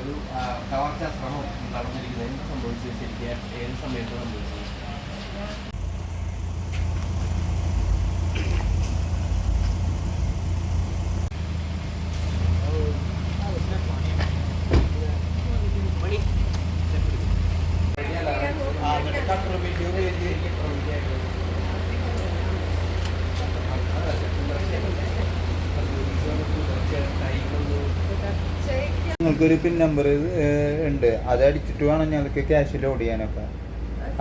ഒരു കവർച്ചാ ശ്രമം നടന്നിരിക്കുന്നത്. എന്ത് സംഭവിച്ചത് ശരിക്കും ഏത് സമയത്ത് സംഭവിച്ചത് നിങ്ങൾക്കൊരു പിൻ നമ്പർ ഉണ്ട്. അത് അടിച്ചിട്ട് വേണം ഞങ്ങൾക്ക് ക്യാഷ് ലോഡ് ചെയ്യാനൊക്കെ.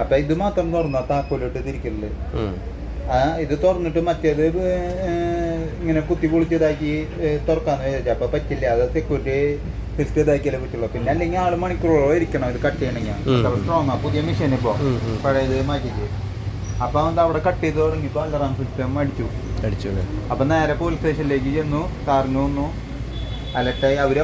അപ്പൊ ഇത് മാത്രം തുറന്നാ താക്കോലിട്ട് തിരിക്കൽ. ആ ഇത് തുറന്നിട്ട് മറ്റേത് ഇങ്ങനെ കുത്തി പൊളിച്ചതാക്കി തുറക്കാന്ന് വിചാരിച്ചു. അപ്പൊ പറ്റില്ല. അത് സെക്യൂരിറ്റി ലിസ്റ്റ് ഇതാക്കിയാലേ പറ്റുള്ളൂ. പിന്നെ അല്ലെങ്കിൽ ആൾ മണിക്കൂറോളം ഇരിക്കണം ഇത് കട്ട് ചെയ്യണമെങ്കിൽ സ്ട്രോങ് ആ. പുതിയ മെഷീൻ ഇപ്പോ. പഴയത് മാറ്റിട്ട് അപ്പൊ അവൻ അവിടെ കട്ട് ചെയ്ത് തുടങ്ങിയപ്പോ അലറാം സിസ്റ്റം അടിച്ചു. അടിച്ചു അപ്പൊ നേരെ പോലീസ് സ്റ്റേഷനിലേക്ക് ചെന്നു. കാറിന് വന്നു. അലർട്ടായി. അവർ